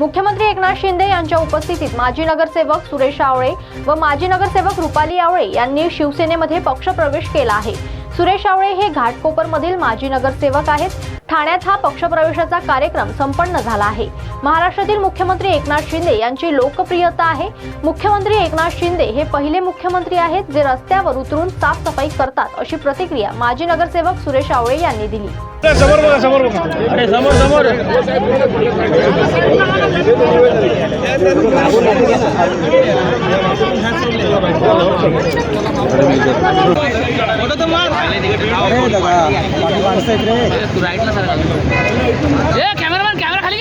मुख्यमंत्री एकनाथ शिंदे यांच्या उपस्थितीत माजी नगरसेवक सुरेश आवळे व माजी नगरसेवक रुपाली आवळे यांनी शिवसेनेमध्ये पक्षप्रवेश केला आहे. सुरेश आवळे हे घाटकोपरमधील माजी नगरसेवक आहेत. ठाण्यात हा पक्षप्रवेशाचा कार्यक्रम संपन्न झाला आहे. महाराष्ट्रातील मुख्यमंत्री एकनाथ शिंदे यांची लोकप्रियता आहे. मुख्यमंत्री एकनाथ शिंदे हे पहिले मुख्यमंत्री आहेत जे रस्त्यावर उतरून साफसफाई करतात अशी प्रतिक्रिया माजी नगरसेवक सुरेश आवळे यांनी दिली. समोर. कॅमेरामॅन कॅमेरा खाली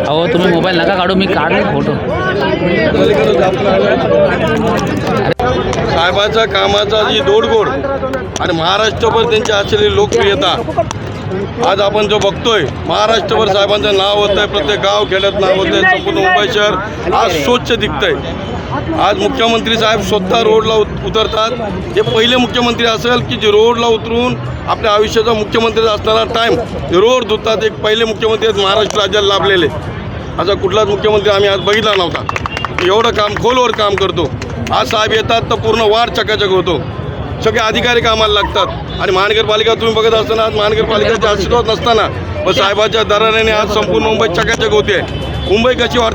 अहो तुम्ही मोबाईल नका काढू मी काढले फोटो साहेबाचा कामाचा जी दोडगोड आणि महाराष्ट्रभर त्यांची असलेली लोकप्रियता आज आपण जो बघतोय महाराष्ट्रभर साहेबांचं नाव होतं आहे प्रत्येक गाव खेड्यात नाव होतं आहे संपूर्ण मुंबई शहर आज स्वच्छ दिसतंय आज मुख्यमंत्री साहेब स्वतः रोडला उत- उतरतात. हे पहिले मुख्यमंत्री असेल की जे रोडला उतरून आपल्या आयुष्याचा मुख्यमंत्री असणारा टाईम रोड धुतात. एक पहिले मुख्यमंत्री आहेत महाराष्ट्र राज्याला लाभलेले. असा कुठलाच मुख्यमंत्री आम्ही आज बघितला नव्हता. एवढं काम खोलवर काम करतो. आज साहेब येतात तर पूर्ण वार चकाचक होतो. सगळे अधिकारी कामाला लागतात. आणि महानगरपालिका तुम्ही बघत असताना आज महानगरपालिकेचे आशीर्वाद नसताना व साहेबाच्या दराने आज संपूर्ण मुंबई चकाचक होते. मुंबई कशी वाढते